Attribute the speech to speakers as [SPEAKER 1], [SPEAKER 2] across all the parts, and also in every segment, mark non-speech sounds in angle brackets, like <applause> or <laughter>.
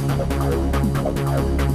[SPEAKER 1] I'm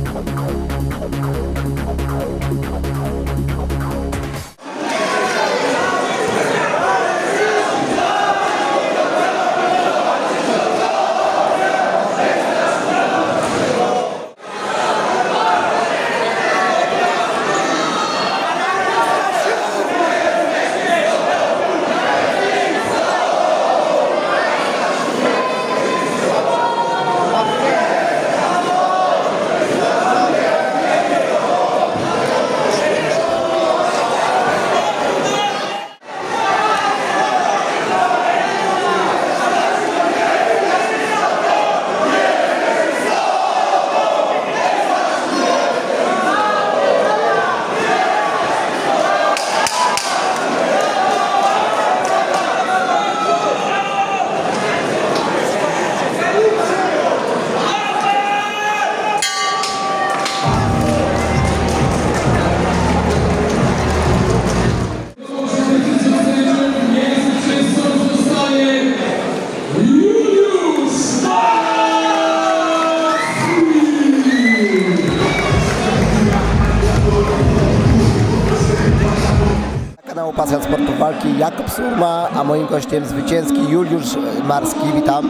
[SPEAKER 1] kanału Pasja Sportu Walki Jakub Surma, a moim gościem zwycięski Juliusz Marski. Witam.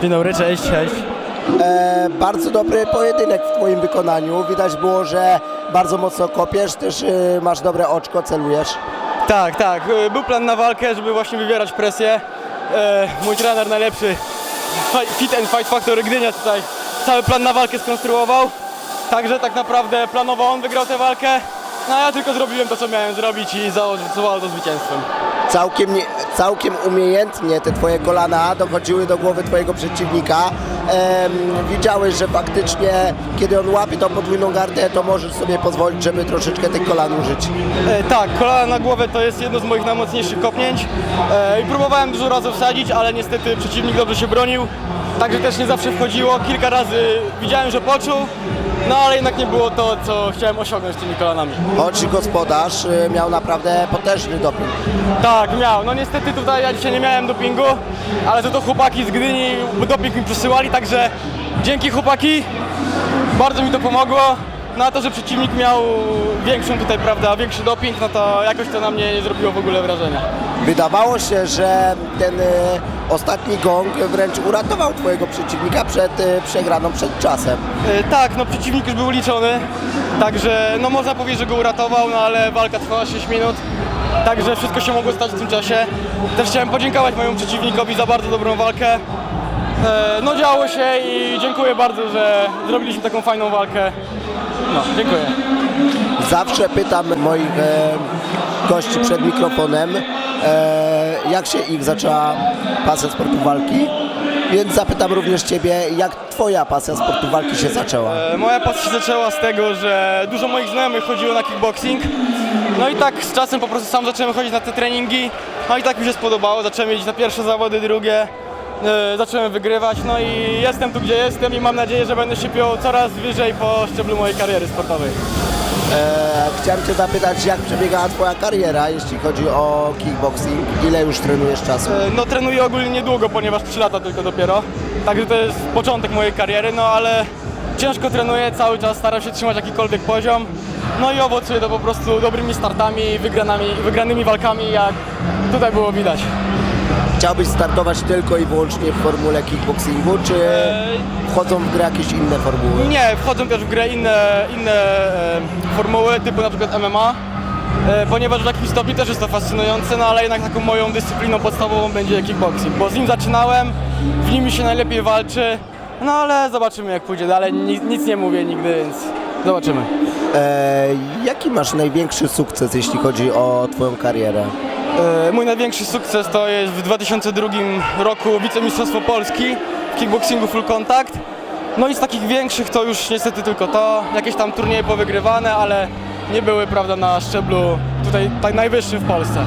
[SPEAKER 2] Dzień dobry, cześć, cześć.
[SPEAKER 1] E, bardzo dobry pojedynek w Twoim wykonaniu. Widać było, że bardzo mocno kopiesz, też e, masz dobre oczko, celujesz.
[SPEAKER 2] Tak, tak, y, był plan na walkę, żeby właśnie wywierać presję. E, mój trener najlepszy, Fi- Fit and Fight Factory Gdynia tutaj cały plan na walkę skonstruował. Także tak naprawdę planowo on wygrał tę walkę, no ja tylko zrobiłem to, co miałem zrobić i zaowocowało to zwycięstwem.
[SPEAKER 1] Całkiem, całkiem umiejętnie te Twoje kolana dochodziły do głowy Twojego przeciwnika. Widziałeś, że faktycznie, kiedy on łapie tą podwójną gardę, to możesz sobie pozwolić, żeby troszeczkę tych kolan użyć.
[SPEAKER 2] E, tak, kolana na głowę to jest jedno z moich najmocniejszych kopnięć e, i próbowałem dużo razy wsadzić, ale niestety przeciwnik dobrze się bronił, także też nie zawsze wchodziło. Kilka razy widziałem, że poczuł, no ale jednak nie było to, co chciałem osiągnąć tymi kolanami.
[SPEAKER 1] Choć gospodarz e, miał naprawdę potężny doping.
[SPEAKER 2] Tak, miał. No niestety tutaj ja dzisiaj nie miałem dopingu, ale to to chłopaki z Gdyni doping mi przysyłali, także dzięki chłopaki, bardzo mi to pomogło. No a to, że przeciwnik miał większą tutaj, prawda, większy doping, no to jakoś to na mnie nie zrobiło w ogóle wrażenia.
[SPEAKER 1] Wydawało się, że ten e, ostatni gong wręcz uratował Twojego przeciwnika przed e, przegraną przed czasem.
[SPEAKER 2] E, Tak, no przeciwnik już był liczony, także no można powiedzieć, że go uratował, no ale walka trwała 6 minut, także wszystko się mogło stać w tym czasie. Też chciałem podziękować mojemu przeciwnikowi za bardzo dobrą walkę. E, No działo się i dziękuję bardzo, że zrobiliśmy taką fajną walkę. No, dziękuję.
[SPEAKER 1] Zawsze pytam moich e, gości przed mikrofonem, e, jak się ich zaczęła pasja sportu walki. Więc zapytam również Ciebie, jak Twoja pasja sportu walki się zaczęła?
[SPEAKER 2] E, Moja pasja się zaczęła z tego, że dużo moich znajomych chodziło na kickboxing. No i tak z czasem po prostu sam zacząłem chodzić na te treningi. No i tak mi się spodobało. Zacząłem jeździć na pierwsze zawody, drugie. E, Zacząłem wygrywać. No i jestem tu, gdzie jestem i mam nadzieję, że będę się piął coraz wyżej po szczeblu mojej kariery sportowej.
[SPEAKER 1] E, chciałem Cię zapytać, jak przebiegała Twoja kariera, jeśli chodzi o kickboxing? Ile już trenujesz czasu?
[SPEAKER 2] E, No trenuję ogólnie niedługo, ponieważ 3 lata tylko dopiero. Także to jest początek mojej kariery, no ale ciężko trenuję, cały czas staram się trzymać jakikolwiek poziom. No i owocuje to po prostu dobrymi startami, wygranymi, wygranymi walkami, jak tutaj było widać.
[SPEAKER 1] Chciałbyś startować tylko i wyłącznie w formule kickboxingu, czy wchodzą w grę jakieś inne formuły?
[SPEAKER 2] Nie, wchodzą też w grę inne, inne e, formuły, typu na przykład MMA, e, ponieważ w jakimś stopniu też jest to fascynujące, no ale jednak taką moją dyscypliną podstawową będzie kickboxing, bo z nim zaczynałem, w nim mi się najlepiej walczy, no ale zobaczymy jak pójdzie dalej, nic, nic nie mówię nigdy, więc zobaczymy.
[SPEAKER 1] E, jaki masz największy sukces, jeśli chodzi o Twoją karierę?
[SPEAKER 2] E, Mój największy sukces to jest w 2002 roku wicemistrzostwo Polski w kickboxingu full contact. No i z takich większych to już niestety tylko to, jakieś tam turnieje powygrywane, ale nie były prawda na szczeblu tutaj tak najwyższym w Polsce.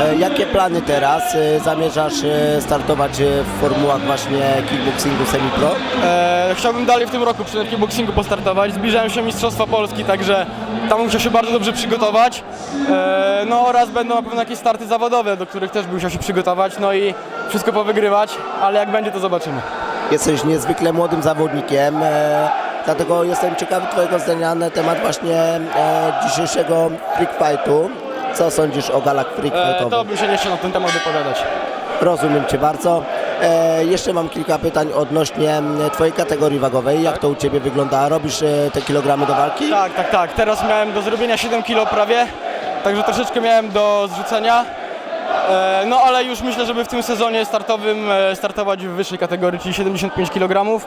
[SPEAKER 1] E, jakie plany teraz? E, zamierzasz e, startować w formułach właśnie kickboxingu semi-pro?
[SPEAKER 2] E, chciałbym dalej w tym roku przy kickboxingu postartować. Zbliżają się Mistrzostwa Polski, także tam musiał się bardzo dobrze przygotować. E, no oraz będą na pewno jakieś starty zawodowe, do których też bym musiał się przygotować, no i wszystko powygrywać, ale jak będzie to zobaczymy.
[SPEAKER 1] Jesteś niezwykle młodym zawodnikiem, e, dlatego jestem ciekawy Twojego zdania na temat właśnie e, dzisiejszego freak fightu. Co sądzisz o galach freak
[SPEAKER 2] E, to bym się nie chciał na ten temat wypowiadać.
[SPEAKER 1] Rozumiem Cię bardzo. E, jeszcze mam kilka pytań odnośnie Twojej kategorii wagowej. Jak to u Ciebie wygląda? Robisz e, te kilogramy do walki?
[SPEAKER 2] Tak, tak, tak. Teraz miałem do zrobienia 7 kg prawie, także troszeczkę miałem do zrzucenia. E, No ale już myślę, żeby w tym sezonie startowym e, startować w wyższej kategorii, czyli 75 kg,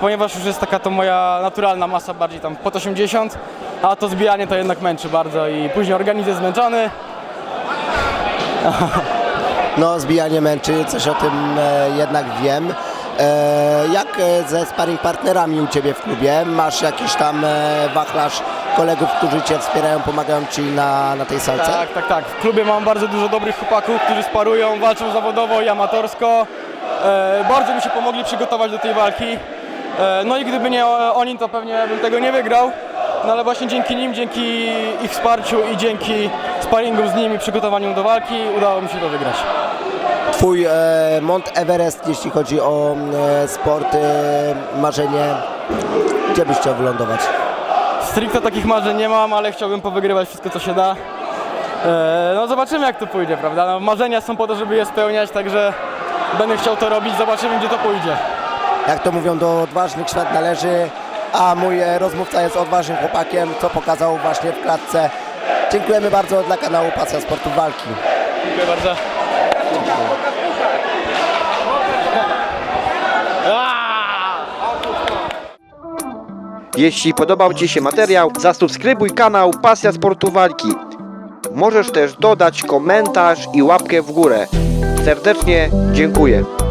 [SPEAKER 2] ponieważ już jest taka to moja naturalna masa, bardziej tam pod 80, a to zbijanie to jednak męczy bardzo i później organizm jest zmęczony. <laughs>
[SPEAKER 1] No, zbijanie męczy, coś o tym e, jednak wiem. E, jak e, ze sparring partnerami u Ciebie w klubie? Masz jakiś tam e, wachlarz kolegów, którzy Cię wspierają, pomagają Ci na, na tej salce?
[SPEAKER 2] Tak, tak, tak. W klubie mam bardzo dużo dobrych chłopaków, którzy sparują, walczą zawodowo i amatorsko. E, bardzo mi się pomogli przygotować do tej walki. E, no i gdyby nie o- oni, to pewnie bym tego nie wygrał. No ale właśnie dzięki nim, dzięki ich wsparciu i dzięki sparingom z nimi, przygotowaniu do walki udało mi się to wygrać.
[SPEAKER 1] Twój e, Mont Everest, jeśli chodzi o e, sport, e, marzenie, gdzie byś chciał wylądować?
[SPEAKER 2] Stricte takich marzeń nie mam, ale chciałbym powygrywać wszystko co się da. E, no zobaczymy jak to pójdzie, prawda? No, marzenia są po to, żeby je spełniać, także będę chciał to robić, zobaczymy gdzie to pójdzie.
[SPEAKER 1] Jak to mówią, do odważnych świat należy, a mój e, rozmówca jest odważnym chłopakiem, co pokazał właśnie w klatce. Dziękujemy bardzo dla kanału Pasja Sportu Walki.
[SPEAKER 2] Dziękuję bardzo.
[SPEAKER 3] Jeśli podobał Ci się materiał, zasubskrybuj kanał Pasja Sportu Walki. Możesz też dodać komentarz i łapkę w górę. Serdecznie dziękuję.